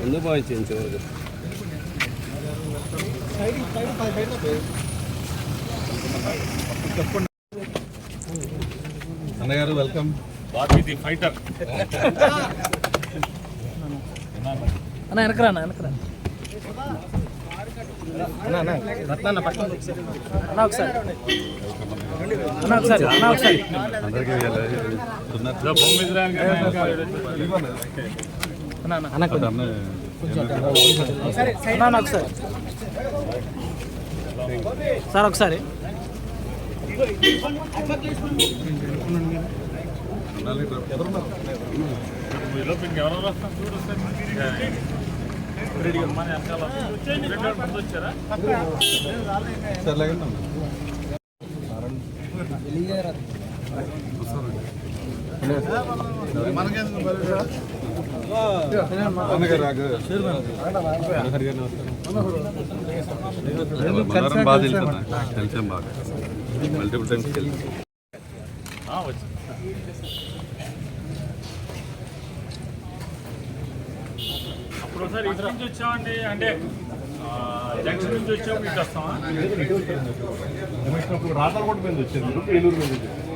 ఎందుకు భావించింది చివరికి అన్నగారు వెల్కమ్ ఫైటర్ అన్న వెనకరా అన్న వెనకరా అన్న ఒకసారి అన్న ఒకసారి అన్న ఒకసారి అందరికీ అన్న అన్న అన్న కొంచెం అన్న అన్న ఒకసారి సార్ ఒకసారి. సార్ లేకుండా చూడు ఒకసారి. మన వెనకాల వచ్చేయండి. రెండు వేల మంది వచ్చారా బాగా తెలిసాం బాగా మల్టిపుల్ టైమ్స్ అప్పుడు ఒకసారి ఇటు నుంచి వచ్చామండి అంటే జంక్షన్ నుంచి వచ్చాము ఇటు వస్తామా మీద వచ్చారు ఏలూరు మీద వచ్చారు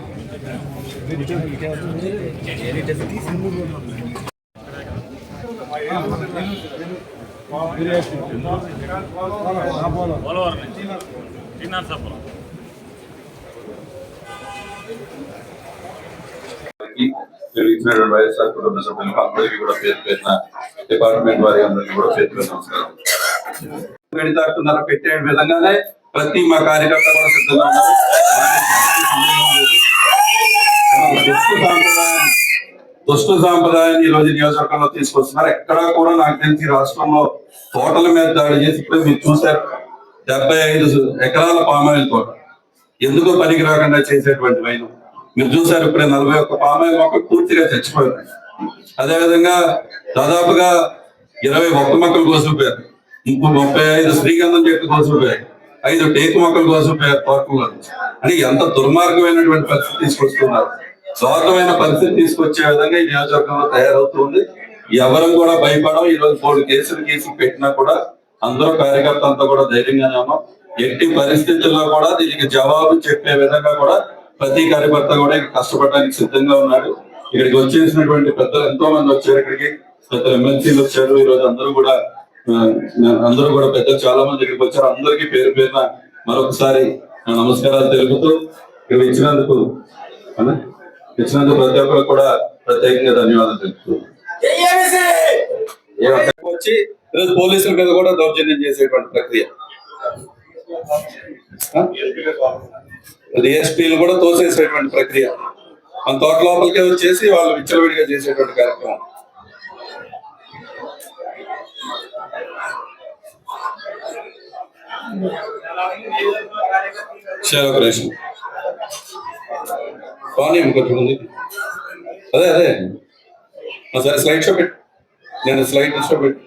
పోలవరం వైఎస్ఆర్ కుటుంబ సభ్యులకు అందరికీ కూడా పేరు పేరున డిపార్ట్మెంట్ వారి అందరికీ కూడా పేరు పేరు నమస్కారం గణితాడుతున్నారు పెట్టే విధంగానే ప్రతి మా కార్యకర్త కూడా సిద్ధంగా ఉన్నారు. దుష్టు సాంప్రదాయాన్ని దుష్టు సాంప్రదాయాన్ని ఈ రోజు నియోజకవర్గంలో తీసుకొస్తున్నారు. ఎక్కడా కూడా నాకు తెలిసి రాష్ట్రంలో తోటల మీద దాడి చేసి ఇప్పుడు మీరు చూశారు. డెబ్బై ఐదు ఎకరాల పామాయిల్ తోట. ఎందుకు పనికి రాకుండా చేసేటువంటి వైద్యం మీరు చూసారు ఇప్పుడే నలభై ఒక్క పామాయిల్ మొక్క పూర్తిగా చచ్చిపోయింది. అదేవిధంగా దాదాపుగా ఇరవై ఒక్క మొక్కలు కోసిపోయారు ముప్పై ముప్పై ఐదు శ్రీగంధం చెట్లు కోసిపోయాయి ఐదు టేకు మొక్కలు కోసిపోయారు తోటలో అని ఎంత దుర్మార్గమైనటువంటి పరిస్థితి తీసుకొస్తున్నారు. స్వార్థమైన పరిస్థితి తీసుకొచ్చే విధంగా ఈ నియోజకవర్గంలో తయారవుతుంది. ఎవరం కూడా భయపడం ఈ రోజు మూడు కేసులు కేసులు పెట్టినా కూడా అందరూ కార్యకర్త అంతా కూడా ధైర్యంగానే ఉన్నాం. ఎట్టి పరిస్థితుల్లో కూడా దీనికి జవాబు చెప్పే విధంగా కూడా ప్రతి కార్యకర్త కూడా కష్టపడడానికి సిద్ధంగా ఉన్నాడు. ఇక్కడికి వచ్చేసినటువంటి పెద్దలు ఎంతో మంది వచ్చారు ఇక్కడికి. పెద్దలు ఎమ్మెల్సీలు వచ్చారు. ఈ రోజు అందరూ కూడా అందరూ కూడా పెద్దలు చాలా మంది ఇక్కడికి వచ్చారు. అందరికీ పేరు పేరున మరొకసారి నమస్కారాలు తెలుపుతూ ఇక్కడ ఇచ్చినందుకు ఇచ్చినందుకు ప్రతి ఒక్కరు కూడా ప్రత్యేకంగా ధన్యవాదాలు తెలుపుతూ ఏ ఒక్కరికి వచ్చి ఈరోజు పోలీసుల మీద కూడా దౌర్జన్యం చేసేటువంటి ప్రక్రియ. డిఎస్పీలు కూడా తోసేసేటువంటి ప్రక్రియ. మన తోట లోపలికే వచ్చేసి వాళ్ళు విచ్చలవిడిగా చేసేటువంటి కార్యక్రమం. శివకృష్ణ బాగున్నాయి ఇంకొకటి ఉంది. అదే అదే. సరే స్లైడ్ షో పెట్టు. నేను స్లైడ్ షో పెట్టు.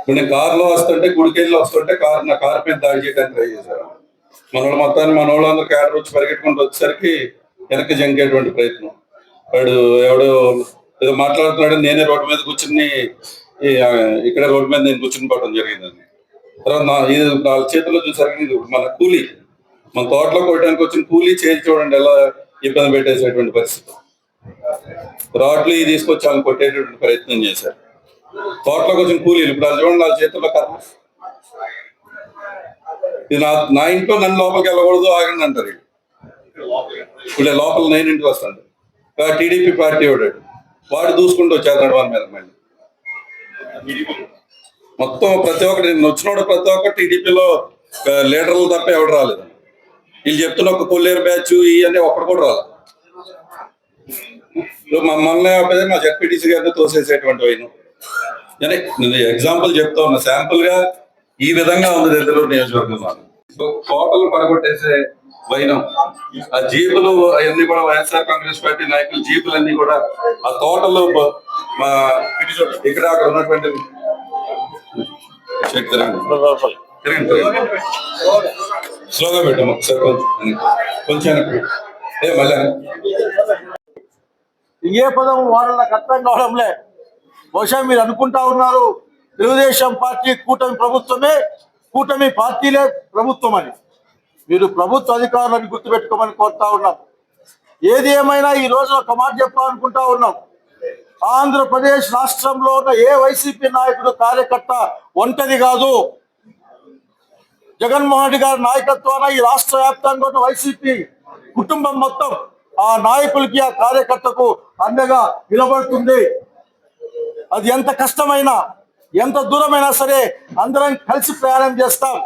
ఇప్పుడు నేను కారులో వస్తుంటే గుడికెళ్ళి వస్తుంటే కారు నా కారు మీద దాడి చేయడానికి ట్రై చేశాను. మనోళ్ళు మొత్తాన్ని మన వాళ్ళందరూ క్యాడర్ వచ్చి పరిగెట్టుకుంటూ వచ్చేసరికి వెనక్కి జంకేటువంటి ప్రయత్నం. వాడు ఎవడో ఏదో మాట్లాడుతున్నాడు నేనే రోడ్డు మీద కూర్చుని ఇక్కడ రోడ్డు మీద నేను కూర్చుని పోవడం జరిగిందండి. తర్వాత నా ఇది నాలుగు చేతుల్లో చూసరికి మన కూలీ. మన తోటలో కొట్టడానికి వచ్చిన కూలీ చేసి చూడండి ఎలా ఇబ్బంది పెట్టేసేటువంటి పరిస్థితి. రాడ్లు ఇవి తీసుకొచ్చి వాళ్ళని కొట్టేటటువంటి ప్రయత్నం చేశారు. తోటలోకి వచ్చిన కూలీలు ఇప్పుడు వాళ్ళు చూడండి వాళ్ళ చేతుల్లో కర్ర. ఇది నా నా ఇంట్లో నన్ను లోపలికి వెళ్ళకూడదు ఆగండి అంటారు ఇప్పుడు లోపల నేను ఇంటికి వస్తాను టీడీపీ పార్టీ వాడాడు వాడు దూసుకుంటూ వచ్చేస్తాడు వాళ్ళ మీద మళ్ళీ. మొత్తం ప్రతి ఒక్కటి నేను వచ్చినోడు ప్రతి ఒక్క టీడీపీలో లీడర్లు తప్ప ఎవడు రాలేదు. వీళ్ళు చెప్తున్న ఒక కొల్లేరు బ్యాచ్ ఇవన్నీ ఒక్కడు కూడా ఇప్పుడు మమ్మల్ని మా జడ్పీటీసీ గారిని తోసేసేటువంటి వైను. నేను ఎగ్జాంపుల్ చెప్తా ఉన్నా. శాంపుల్గా ఈ విధంగా ఉంది దగ్గర నియోజకవర్గంలో సో టోటల్ పడగొట్టేసే వైనం. ఆ జీపులు అవన్నీ కూడా వైఎస్ఆర్ కాంగ్రెస్ పార్టీ నాయకులు జీపులు అన్ని కూడా ఆ తోటలో ఇక్కడ అక్కడ ఉన్నటువంటి. తిరగండి, తిరగండి. స్లోగా పెట్టాము ఒకసారి కొంచెం కొంచెం ఏ మళ్ళీ. ఏ పదం వాడాలి అర్థం కావడంలే. బహుశా మీరు అనుకుంటా ఉన్నారు తెలుగుదేశం పార్టీ కూటమి ప్రభుత్వమే కూటమి పార్టీలే ప్రభుత్వం అని. మీరు ప్రభుత్వ అధికారులను గుర్తుపెట్టుకోమని కోరుతా ఉన్నాం. ఏది ఏమైనా ఈ రోజు ఒక మాట చెప్పాలనుకుంటా ఉన్నాం. ఆంధ్రప్రదేశ్ రాష్ట్రంలో ఉన్న ఏ వైసీపీ నాయకుడు కార్యకర్త ఒంటరి కాదు. జగన్మోహన్ రెడ్డి గారి నాయకత్వాన ఈ రాష్ట్ర వ్యాప్తంగా ఉన్న వైసీపీ కుటుంబం మొత్తం ఆ నాయకులకి ఆ కార్యకర్తకు అండగా నిలబడుతుంది. అది ఎంత కష్టమైనా ఎంత దూరమైనా సరే అందరం కలిసి ప్రయాణం చేస్తాం.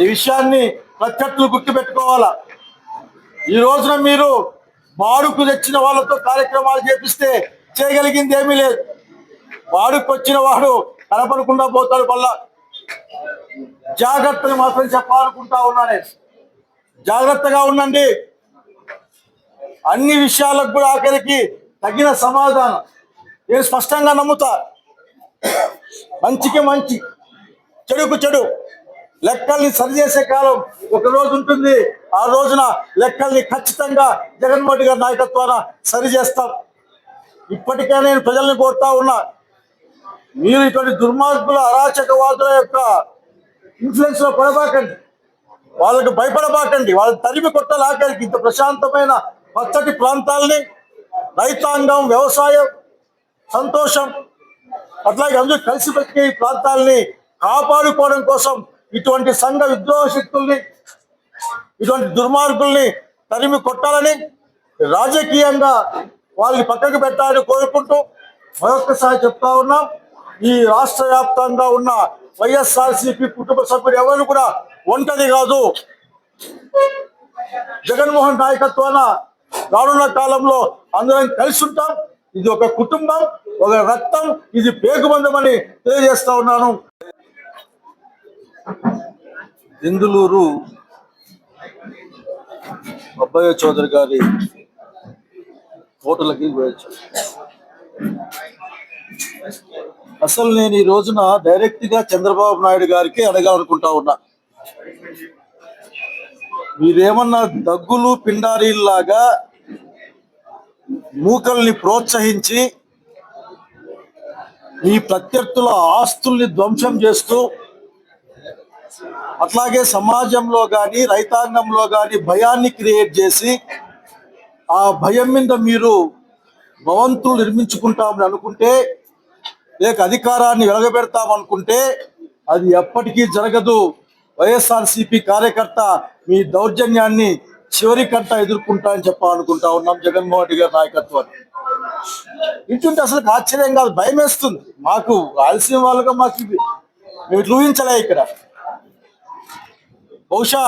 ఈ విషయాన్ని ప్రత్యర్థులు గుర్తుపెట్టుకోవాలా? ఈ రోజున మీరు వాడుకు తెచ్చిన వాళ్ళతో కార్యక్రమాలు చేపిస్తే చేయగలిగింది ఏమీ లేదు. వాడుకు వచ్చిన వాడు కనపడకుండా పోతాడు మళ్ళా. జాగ్రత్తని మాత్రం చెప్పాలనుకుంటా ఉన్నా నేను. జాగ్రత్తగా ఉండండి. అన్ని విషయాలకు కూడా ఆఖరికి తగిన సమాధానం. నేను స్పష్టంగా నమ్ముతా. మంచికి మంచి చెడుకు చెడు. లెక్కల్ని సరిచేసే కాలం ఒక రోజు ఉంటుంది. ఆ రోజున లెక్కల్ని ఖచ్చితంగా జగన్మోహన్ గారి నాయకత్వాన సరిచేస్తాం. ఇప్పటికే నేను ప్రజల్ని కోరుతా ఉన్నా. మీరు ఇటువంటి దుర్మార్గుల అరాచకవాదుల యొక్క ఇన్ఫ్లుయెన్స్లో పడబాకండి. వాళ్ళకి భయపడబాకండి. వాళ్ళని తరిమి కొట్టాలి ఇంత ప్రశాంతమైన పచ్చటి ప్రాంతాలని రైతాంగం వ్యవసాయం సంతోషం అట్లాగే అందరూ కలిసి పెట్టిన ఈ ప్రాంతాలని కాపాడుకోవడం కోసం ఇటువంటి సంఘ విద్రోహ శక్తుల్ని ఇటువంటి దుర్మార్గుల్ని తరిమి కొట్టాలని రాజకీయంగా వాళ్ళని పక్కకు పెట్టాలని కోరుకుంటూ మరొక్కసారి చెప్తా ఉన్నాం. ఈ రాష్ట్ర వ్యాప్తంగా ఉన్న వైఎస్ఆర్సీపీ కుటుంబ సభ్యులు ఎవరు కూడా ఒంటరి కాదు. జగన్మోహన్ నాయకత్వాన రానున్న కాలంలో అందరం కలిసి ఉంటాం. ఇది ఒక కుటుంబం ఒక రక్తం ఇది పేగుబందం అని తెలియజేస్తా ఉన్నాను. ఇందులూరు అబ్బాయి చౌదరి గారి హోటల్కి పోయొచ్చు. అసలు నేను ఈ రోజున డైరెక్ట్గా చంద్రబాబు నాయుడు గారికి అడగాలనుకుంటా ఉన్నా. మీరేమన్నా దగ్గులు పిండారీల్లాగా మూకల్ని ప్రోత్సహించి మీ ప్రత్యర్థుల ఆస్తుల్ని ధ్వంసం చేస్తూ అట్లాగే సమాజంలో కానీ రైతాంగంలో కానీ భయాన్ని క్రియేట్ చేసి ఆ భయం మీద మీరు భవంతులు నిర్మించుకుంటామని అనుకుంటే లేక అధికారాన్ని వెలగబెడతామనుకుంటే అది ఎప్పటికీ జరగదు. వైఎస్ఆర్సీపీ కార్యకర్త మీ దౌర్జన్యాన్ని చివరి కంట ఎదుర్కొంటా అని చెప్పాలనుకుంటా ఉన్నాం జగన్మోహన్ రెడ్డి గారి నాయకత్వాన్ని. ఇంటుంటే అసలు ఆశ్చర్యం కాదు భయం వేస్తుంది. మాకు రాయలసీమ వాళ్ళుగా మాకు మేము ఊహించలే ఇక్కడ. బహుశా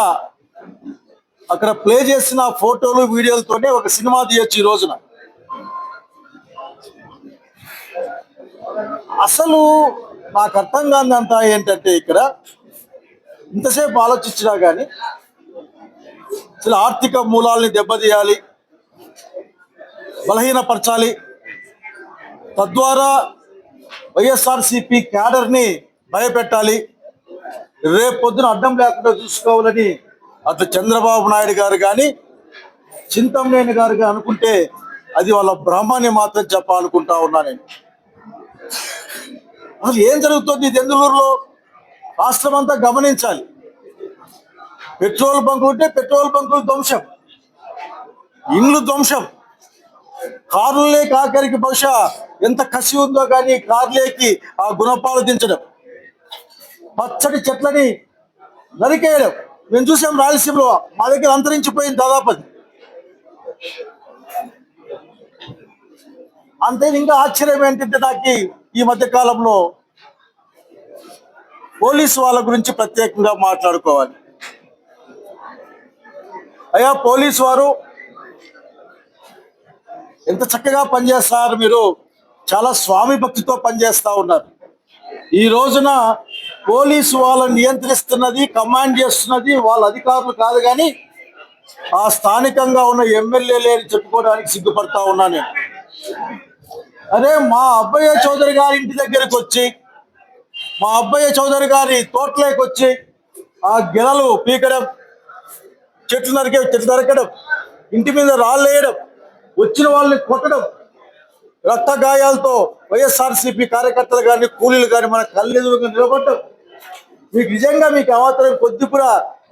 అక్కడ ప్లే చేసిన ఫోటోలు వీడియోలతోనే ఒక సినిమా తీయొచ్చు ఈ రోజున. అసలు నాకు అర్థం కాదంతా ఏంటంటే ఇక్కడ ఇంతసేపు ఆలోచించినా కానీ అసలు ఆర్థిక మూలాల్ని దెబ్బతీయాలి బలహీనపరచాలి తద్వారా వైఎస్ఆర్సిపి క్యాడర్ని భయపెట్టాలి రేపు పొద్దున అడ్డం లేకుండా చూసుకోవాలని అటు చంద్రబాబు నాయుడు గారు కానీ చింతమనేని గారు కానీ అనుకుంటే అది వాళ్ళ బ్రహ్మాన్ని మాత్రం చెప్పాలనుకుంటా ఉన్నా నేను. అసలు ఏం జరుగుతుంది? దెందులూరులో రాష్ట్రం అంతా గమనించాలి. పెట్రోల్ బంకులు ఉంటే పెట్రోల్ బంకులు ధ్వంసం. ఇండ్లు ధ్వంసం. కారులే కాకరికి బహుశా ఎంత కసి ఉందో కానీ కార్లేకి ఆ గుణపాలు దించడం పచ్చడి చెట్లని నరికేయడం. మేము చూసాం రాయలసీమలో మా దగ్గర అంతరించిపోయింది దాదాపు అంతే ఇంకా ఆశ్చర్యం ఏంటంటే నాకు ఈ మధ్య కాలంలో పోలీస్ వాళ్ళ గురించి ప్రత్యేకంగా మాట్లాడుకోవాలి. అయ్యా పోలీస్ వారు ఎంత చక్కగా పనిచేస్తారు మీరు. చాలా స్వామి భక్తితో పనిచేస్తా ఉన్నారు. ఈ రోజున పోలీసు వాళ్ళని నియంత్రిస్తున్నది కమాండ్ చేస్తున్నది వాళ్ళ అధికారులు కాదు కానీ ఆ స్థానికంగా ఉన్న ఎమ్మెల్యేలే అని చెప్పుకోవడానికి సిగ్గుపడతా ఉన్నా నేను. అదే మా అబ్బయ్య చౌదరి గారి ఇంటి దగ్గరికి వచ్చి మా అబ్బయ్య చౌదరి గారి తోటలోకి వచ్చి ఆ గిరలు పీకడం చెట్లు నరికే చెట్లు నరకడం ఇంటి మీద రాళ్ళేయడం వచ్చిన వాళ్ళని కొట్టడం రక్త గాయాలతో వైఎస్ఆర్సీపీ కార్యకర్తలు కానీ కూలీలు కానీ మన కళ్ళెదురుగా నిలబడ్డం. మీకు నిజంగా మీకు అమాత్రం కొద్ది కూడా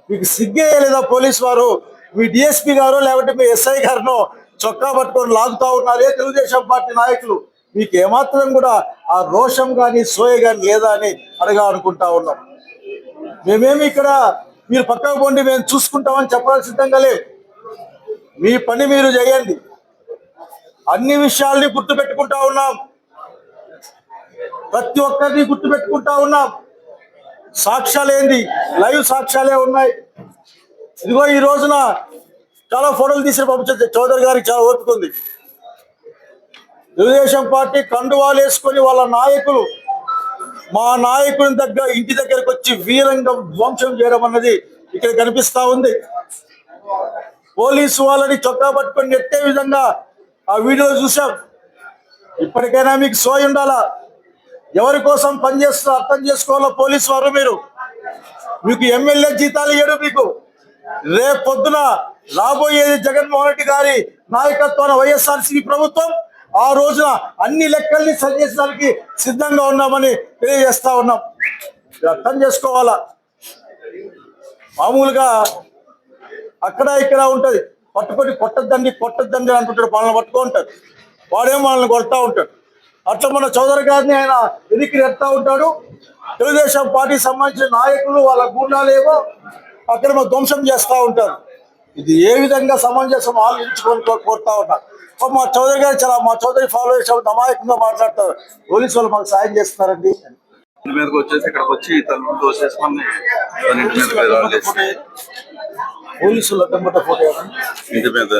మీకు సిగ్గే లేదా పోలీస్ వారు? మీ డిఎస్పీ గారు లేకపోతే మీ ఎస్ఐ గారినో? చొక్కా పట్టుకొని లాగుతా ఉన్నారే తెలుగుదేశం పార్టీ నాయకులు? మీకు ఏమాత్రం కూడా ఆ రోషం కానీ సోయ కానీ లేదా అని అడగా అనుకుంటా ఉన్నాం. మేమేమి ఇక్కడ మీరు పక్కకు పోండి మేము చూసుకుంటామని చెప్పాల్సి సిద్ధంగా లేదు. మీ పని మీరు చేయండి. అన్ని విషయాల్ని గుర్తుపెట్టుకుంటా ఉన్నాం. ప్రతి ఒక్కరిని గుర్తుపెట్టుకుంటా ఉన్నాం. సాక్ష్యాలు ఏంది లైవ్ సాక్ష్యాలే ఉన్నాయి. ఇదిగో ఈ రోజున చాలా ఫోటోలు తీసిన పంపించే చౌదరి గారికి చాలా ఓపిక ఉంది. తెలుగుదేశం పార్టీ కండువాలు వేసుకొని వాళ్ళ నాయకులు మా నాయకుని దగ్గర ఇంటి దగ్గరకు వచ్చి వీరంగా ధ్వంసం చేయడం అన్నది ఇక్కడ కనిపిస్తా ఉంది. పోలీసు వాళ్ళని చొక్కా పట్టుకొని నెట్టే విధంగా ఆ వీడియో చూసాం ఇప్పటికైనా మీకు సోయి ఉండాలా? ఎవరి కోసం పనిచేస్తారో అర్థం చేసుకోవాలో పోలీసు వారు మీరు? మీకు ఎమ్మెల్యే జీతాలు ఇయ్యడు మీకు. రేపు పొద్దున రాబోయేది జగన్మోహన్ రెడ్డి గారి నాయకత్వాన వైఎస్ఆర్సీ ప్రభుత్వం ఆ రోజున అన్ని లెక్కల్ని సరిచేసడానికి సిద్ధంగా ఉన్నామని తెలియజేస్తా ఉన్నాం. అర్థం చేసుకోవాలా? మామూలుగా అక్కడ ఇక్కడ ఉంటది. పట్టుకొని కొట్టద్దండి కొట్టద్దండి అంటుంటాడు. వాళ్ళని పట్టుకో ఉంటాడు. వాడేమో వాళ్ళని కొడతా ఉంటాడు. అట్లా మన చౌదరి గారిని ఆయన వెనక్కి ఎత్తా ఉంటాడు. తెలుగుదేశం పార్టీకి సంబంధించిన నాయకులు వాళ్ళ గుండాలేమో అక్కడ మన ధ్వంసం చేస్తూ ఉంటారు. ఇది ఏ విధంగా సమంజసం ఆలోచించుకొని కోరుతా ఉన్నా. పాపం మా చౌదరి గారు చాలా మా చౌదరి ఫాలో చేసే అమాయకంగా మాట్లాడతారు. పోలీసు వాళ్ళు మాకు సాయం చేస్తున్నారండి. మీదకి వచ్చేసి ఇక్కడికి వచ్చి తలుపు తోసేసుకొని పోలీసులు అడ్డంపట్ట ఫోటో ఏమన్నా? ఇంటి మీద.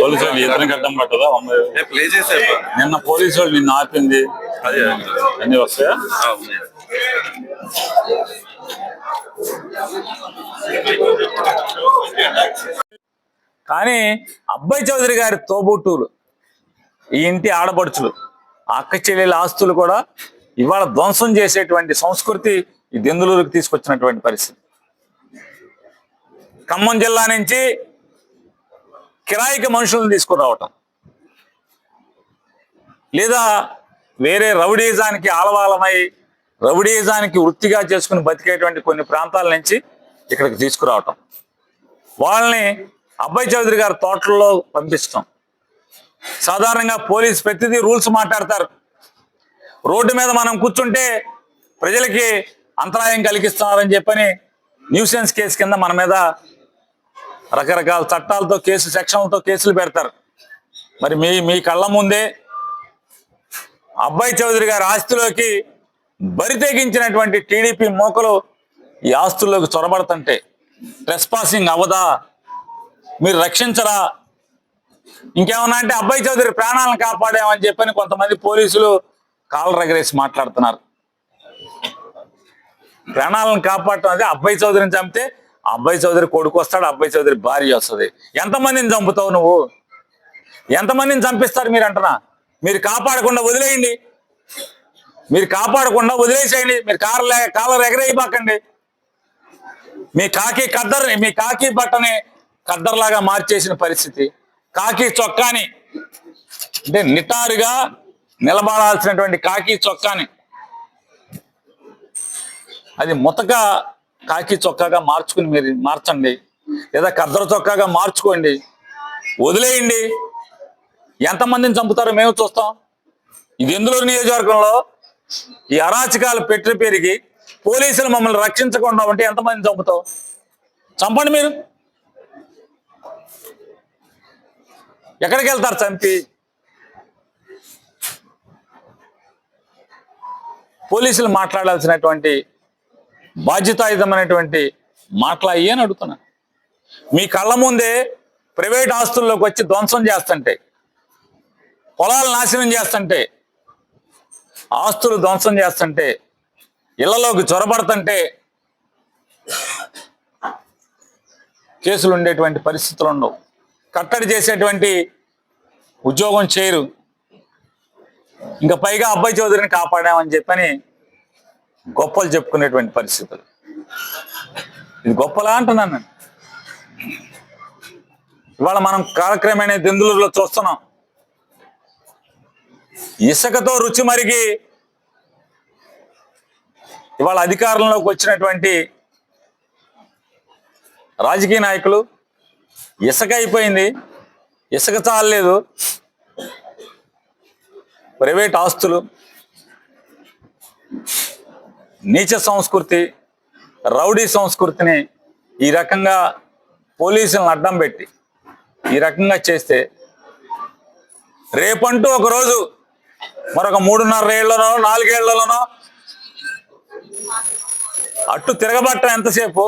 పోలీసు వాళ్ళు ఇతనికి అడ్డం పట్టదా? ప్లే చేసేప్ప నిన్న పోలీసు వాళ్ళు నిన్ను ఆపింది. అదే అన్ని వస్తాయా. కానీ అబ్బాయి చౌదరి గారి తోబుట్టువులు ఈ ఇంటి ఆడపడుచులు అక్క చెల్లెల ఆస్తులు కూడా ఇవాళ ధ్వంసం చేసేటువంటి సంస్కృతి ఈ దెందులూరుకి తీసుకొచ్చినటువంటి పరిస్థితి. ఖమ్మం జిల్లా నుంచి కిరాయికి మనుషులను తీసుకురావటం. లేదా వేరే రౌడీజానికి ఆలవాలమై రౌడీజానికి వృత్తిగా చేసుకుని బతికేటువంటి కొన్ని ప్రాంతాల నుంచి ఇక్కడికి తీసుకురావటం. వాళ్ళని అబ్బాయి చౌదరి గారి తోటల్లో పంపిస్తాం. సాధారణంగా పోలీస్ ప్రతిదీ రూల్స్ మాట్లాడతారు. రోడ్డు మీద మనం కూర్చుంటే ప్రజలకి అంతరాయం కలిగిస్తున్నారని చెప్పని న్యూసెన్స్ కేసు కింద మన మీద రకరకాల చట్టాలతో కేసు సెక్షన్లతో కేసులు పెడతారు. మరి మీ మీ కళ్ళ ముందే అబ్బాయి చౌదరి గారి ఆస్తిలోకి బరితెగించినటువంటి టీడీపీ మోకలు ఈ ఆస్తుల్లోకి చొరబడుతుంటే ట్రెస్ పాసింగ్ అవదా? మీరు రక్షించరా? ఇంకేమన్నా అంటే అబ్బాయి చౌదరి ప్రాణాలను కాపాడామని చెప్పని కొంతమంది పోలీసులు కాళ్ళు రగరేసి మాట్లాడుతున్నారు. ప్రాణాలను కాపాడటం అదే అబ్బాయి చౌదరిని చంపితే అబ్బాయి చౌదరి కొడుకు వస్తాడు అబ్బాయి చౌదరి భార్య వస్తుంది. ఎంతమందిని చంపుతావు నువ్వు? ఎంతమందిని చంపిస్తారు మీరు అంటున్నా మీరు కాపాడకుండా వదిలేయండి. మీరు కాపాడకుండా వదిలేసేయండి. మీరు కారు కాలర్ ఎగరేయబాకండి. మీ కాకి కద్దర్ మీ కాకి బట్టని కద్దర్లాగా మార్చేసిన పరిస్థితి. కాకి చొక్కాని అంటే నిటారుగా నిలబడాల్సినటువంటి కాకి చొక్కాని అది ముతక కాకి చొక్కాగా మార్చుకుని మీరు మార్చండి. లేదా కద్దర చొక్కాగా మార్చుకోండి. వదిలేయండి. ఎంతమందిని చంపుతారో మేము చూస్తాం. ఇది ఎందులో నియోజకవర్గంలో? ఈ అరాచకాలు పెట్టి పెరిగి పోలీసులు మమ్మల్ని రక్షించకుండా ఉంటే ఎంతమంది చంపుతావు? చంపండి మీరు. ఎక్కడికి వెళ్తారు చంపి? పోలీసులు మాట్లాడాల్సినటువంటి బాధ్యతాయుతమైనటువంటి మాట్లాయి అని అడుగుతున్నా. మీ కళ్ళ ముందే ప్రైవేట్ ఆస్తుల్లోకి వచ్చి ధ్వంసం చేస్తుంటే పొలాలు నాశనం చేస్తుంటే ఆస్తులు ధ్వంసం చేస్తుంటే ఇళ్ళలోకి చొరబడుతుంటే కేసులు ఉండేటువంటి పరిస్థితులు ఉండవు కట్టడి చేసేటువంటి ఉద్యోగం చేయరు. ఇంకా పైగా అబ్బాయి చౌదరిని కాపాడామని చెప్పని గొప్పలు చెప్పుకునేటువంటి పరిస్థితులు. ఇది గొప్పలా అంటున్నాను నేను. ఇవాళ మనం కాలక్రమేణా దెందులూరులో చూస్తున్నాం. ఇసుకతో రుచి మరిగి ఇవాళ అధికారంలోకి వచ్చినటువంటి రాజకీయ నాయకులు ఇసుక అయిపోయింది ఇసుక చాలలేదు. ప్రైవేట్ ఆస్తులు నీచ సంస్కృతి రౌడీ సంస్కృతిని ఈ రకంగా పోలీసులను అడ్డం పెట్టి ఈ రకంగా చేస్తే రేపంటూ ఒకరోజు మరొక మూడున్నర ఏళ్ళనో నాలుగేళ్ళలోనో? అట్టు తిరగబట్ట ఎంతసేపు?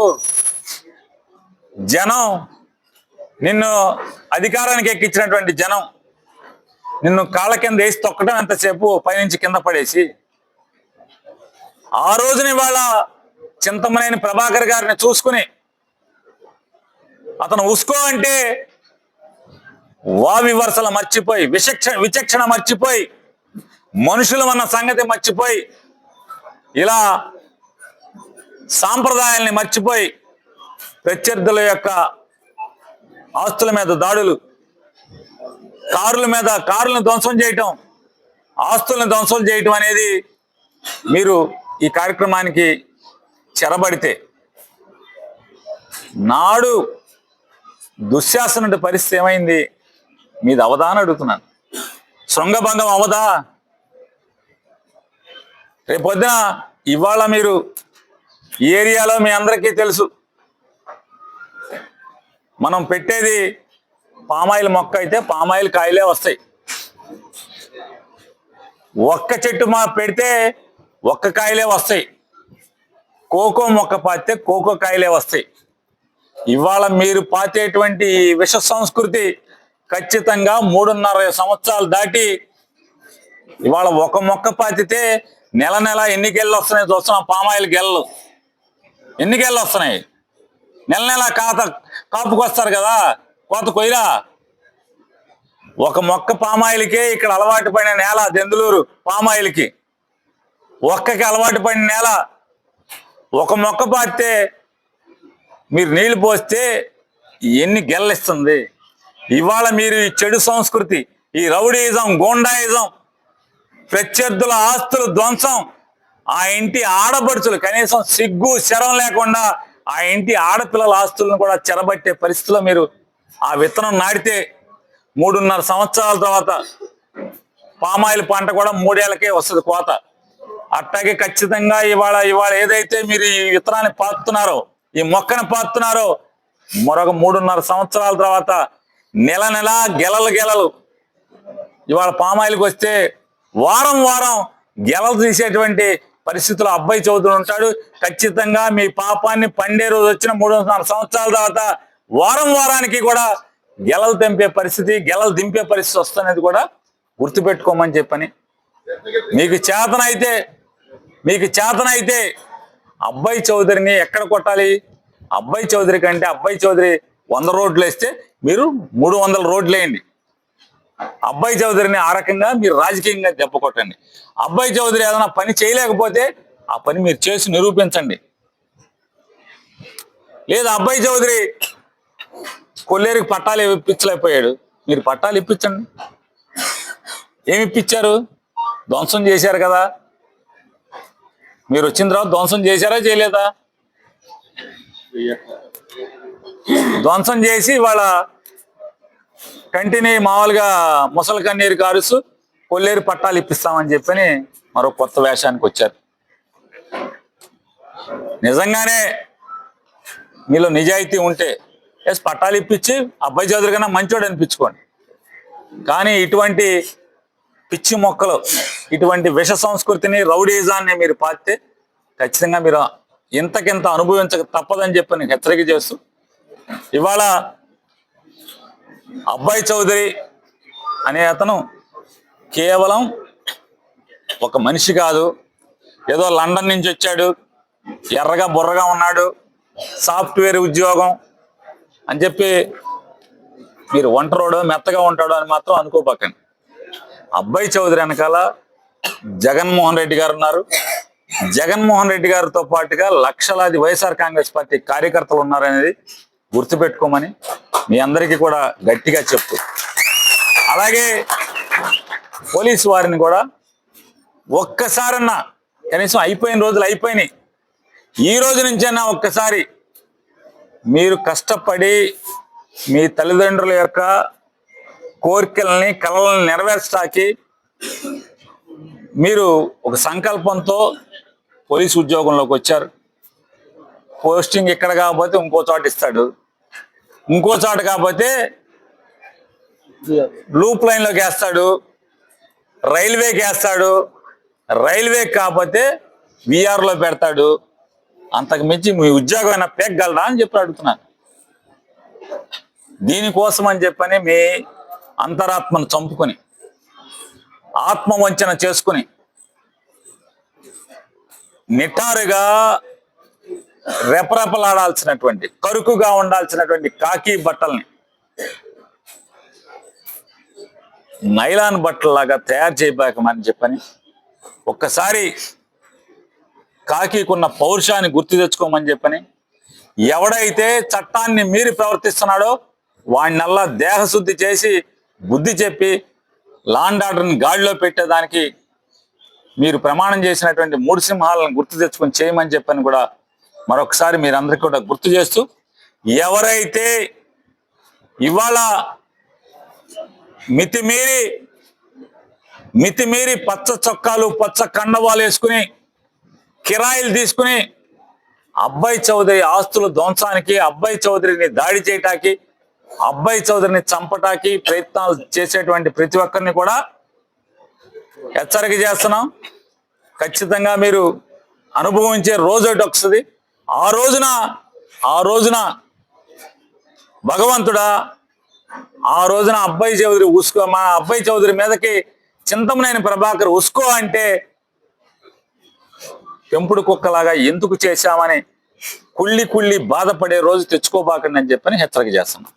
జనం నిన్ను అధికారానికి ఎక్కించినటువంటి జనం నిన్ను కాళ్ళ కింద వేసి తొక్కడం ఎంతసేపు? పైనుంచి కింద పడేసి. ఆ రోజున ఇవాళ చింతమనేని ప్రభాకర్ గారిని చూసుకుని అతను ఉసుకో అంటే వావి వరుసలు మర్చిపోయి విచక్షణ విచక్షణ మర్చిపోయి మనుషులు అన్న సంగతి మర్చిపోయి ఇలా సాంప్రదాయాల్ని మర్చిపోయి ప్రత్యర్థుల యొక్క ఆస్తుల మీద దాడులు కారుల మీద కారులను ధ్వంసం చేయటం ఆస్తులను ధ్వంసం చేయటం అనేది మీరు ఈ కార్యక్రమానికి చెరబడితే నాడు దుశ్శాసన పరిస్థితి ఏమైంది? మీది అవదాన అడుగుతున్నాను. శృంగభంగం అవదా? రేపొద్దున ఇవాళ మీరు ఈ ఏరియాలో మీ అందరికీ తెలుసు. మనం పెట్టేది పామాయిల్ మొక్క అయితే పామాయిల్ కాయలే వస్తాయి. ఒక్క చెట్టు మా పెడితే ఒక్క కాయలే వస్తాయి. కోకో మొక్క పాతితే కోకో కాయలే వస్తాయి. ఇవాళ మీరు పాతేటువంటి విష సంస్కృతి ఖచ్చితంగా మూడున్నర సంవత్సరాలు దాటి ఇవాళ ఒక మొక్క పాతితే నెల నెల ఎన్ని గెళ్ళు వస్తున్నాయి చూస్తున్నాం. పామాయిల్ గెళ్ళు ఎన్ని గెళ్ళు వస్తున్నాయి. నెల నెల కాత కాపుకొస్తారు కదా. కోత కొయ్యరా? ఒక మొక్క పామాయిల్కే ఇక్కడ అలవాటు పడిన నేల దెందులూరు పామాయిల్కి. ఒక్కకి అలవాటు పడిన నేల. ఒక మొక్క పాతితే మీరు నీళ్ళు పోస్తే ఎన్ని గెల్లిస్తుంది? ఇవాళ మీరు ఈ చెడు సంస్కృతి ఈ రౌడీయిజం గోండాయిజం ప్రత్యర్థుల ఆస్తులు ధ్వంసం ఆ ఇంటి ఆడపడుచులు కనీసం సిగ్గు శరం లేకుండా ఆ ఇంటి ఆడపిల్లల ఆస్తులను కూడా చెరబట్టే పరిస్థితిలో మీరు ఆ విత్తనం నాటితే మూడున్నర సంవత్సరాల తర్వాత పామాయిల్ పంట కూడా మూడేళ్ళకే వస్తుంది కోత. అట్టాగే ఖచ్చితంగా ఇవాళ ఇవాళ ఏదైతే మీరు ఈ విత్తనాన్ని పాతున్నారో ఈ మొక్కను పాతున్నారో మరొక మూడున్నర సంవత్సరాల తర్వాత నెల నెల గెలలు గెలలు. ఇవాళ పామాయిల్కి వస్తే వారం వారం గెలలు తీసేటువంటి పరిస్థితుల్లో అబ్బాయి చదువుతూ ఉంటాడు. ఖచ్చితంగా మీ పాపాన్ని పండే రోజు వచ్చిన మూడు సంవత్సరాల తర్వాత వారం వారానికి కూడా గెలలు తెంపే పరిస్థితి గెలలు దింపే పరిస్థితి వస్తున్నది కూడా గుర్తుపెట్టుకోమని చెప్పని. మీకు చేతనైతే మీకు చేతనైతే అబ్బాయి చౌదరిని ఎక్కడ కొట్టాలి? అబ్బాయి చౌదరి కంటే అబ్బాయి చౌదరి వంద రోడ్లు వేస్తే మీరు మూడు వందల రోడ్లు వేయండి. అబ్బాయి చౌదరిని ఆ రకంగా మీరు రాజకీయంగా దెబ్బ కొట్టండి. అబ్బాయి చౌదరి ఏదైనా పని చేయలేకపోతే ఆ పని మీరు చేసి నిరూపించండి. లేదా అబ్బాయి చౌదరి కొల్లేరికి పట్టాలు ఇప్పించలేకపోయాడు. మీరు పట్టాలు ఇప్పించండి. ఏమి ఇప్పించారు? ధ్వంసం చేశారు కదా. మీరు వచ్చిన తర్వాత ధ్వంసం చేశారా చేయలేదా? ధ్వంసం చేసి వాళ్ళ కంటిని మామూలుగా ముసలి కన్నీరు కారుస్తూ కొల్లేరు పట్టాలు ఇప్పిస్తామని చెప్పని మరో కొత్త వేషానికి వచ్చారు. నిజంగానే మీలో నిజాయితీ ఉంటే ఎస్ పట్టాలు ఇప్పించి అబ్బాయి చౌదరి కన్నా మంచోడు అనిపించుకోండి. కానీ ఇటువంటి పిచ్చి మొక్కలు ఇటువంటి విష సంస్కృతిని రౌడీజాన్ని మీరు పాతితే ఖచ్చితంగా మీరు ఇంతకింత అనుభవించక తప్పదని చెప్పి నేను హెచ్చరిక చేస్తూ ఇవాళ అబ్బాయి చౌదరి అనే అతను కేవలం ఒక మనిషి కాదు. ఏదో లండన్ నుంచి వచ్చాడు. ఎర్రగా బుర్రగా ఉన్నాడు. సాఫ్ట్వేర్ ఉద్యోగం అని చెప్పి మీరు ఒంటరోడో మెత్తగా ఉంటాడో అని మాత్రం అనుకోపకండి అబ్బాయి చౌదరి వెనకాల జగన్మోహన్ రెడ్డి గారు ఉన్నారు. జగన్మోహన్ రెడ్డి గారితో పాటుగా లక్షలాది వైఎస్ఆర్ కాంగ్రెస్ పార్టీ కార్యకర్తలు ఉన్నారనేది గుర్తుపెట్టుకోమని మీ అందరికీ కూడా గట్టిగా చెప్తూ. అలాగే పోలీసు వారిని కూడా ఒక్కసారన్నా కనీసం అయిపోయిన రోజులు అయిపోయినాయి. ఈ రోజు నుంచైనా ఒక్కసారి మీరు కష్టపడి మీ తల్లిదండ్రుల యొక్క కోరికల్ని కలలను నెరవేర్చడానికి మీరు ఒక సంకల్పంతో పోలీసు ఉద్యోగంలోకి వచ్చారు. పోస్టింగ్ ఇక్కడ కాకపోతే ఇంకో చోట ఇస్తాడు. ఇంకో చోట కాకపోతే లూప్ లైన్లోకి వేస్తాడు రైల్వేకి వేస్తాడు రైల్వే కాకపోతే విఆర్లో పెడతాడు. అంతకు మించి మీ ఉద్యోగం అయినా పేగలరా అని చెప్పి అడుగుతున్నాను దీనికోసం అని చెప్పని మీ అంతరాత్మను చంపుకొని ఆత్మవంచన చేసుకుని నిటారుగా రెపరెపలాడాల్సినటువంటి కరుకుగా ఉండాల్సినటువంటి కాకి బట్టల్ని నైలాన్ బట్టల్లాగా తయారు చేయబాకమని చెప్పని ఒక్కసారి కాకికున్న పౌరుషాన్ని గుర్తు తెచ్చుకోమని చెప్పని ఎవడైతే చట్టాన్ని మీరి ప్రవర్తిస్తున్నాడో వాడినల్లా దేహశుద్ధి చేసి బుద్ధి చెప్పి లాండ్ ఆర్డర్ని గాడిలో పెట్టేదానికి మీరు ప్రమాణం చేసినటువంటి మూడు సింహాలను గుర్తు తెచ్చుకొని చేయమని చెప్పని కూడా మరొకసారి మీరందరికీ కూడా గుర్తు చేస్తూ ఎవరైతే ఇవాళ మితిమీరి మితిమీరి పచ్చ చొక్కాలు పచ్చ కండవాలు వేసుకుని కిరాయిలు తీసుకుని అబ్బాయి చౌదరి ఆస్తుల ధ్వంసానికి అబ్బాయి చౌదరిని దాడి చేయటానికి అబ్బాయి చౌదరిని చంపటానికి ప్రయత్నాలు చేసేటువంటి ప్రతి ఒక్కరిని కూడా హెచ్చరిక చేస్తున్నాం. ఖచ్చితంగా మీరు అనుభవించే రోజు ఒకటి వస్తుంది. ఆ రోజున ఆ రోజున భగవంతుడా ఆ రోజున అబ్బాయి చౌదరి ఉసుకో మా అబ్బాయి చౌదరి మీదకి చింతమనేని ప్రభాకర్ ఉసుకో అంటే పెంపుడు కుక్కలాగా ఎందుకు చేశామని కుళ్ళి కుళ్ళి బాధపడే రోజు తెచ్చుకోబాకండి అని చెప్పని హెచ్చరిక చేస్తున్నాం.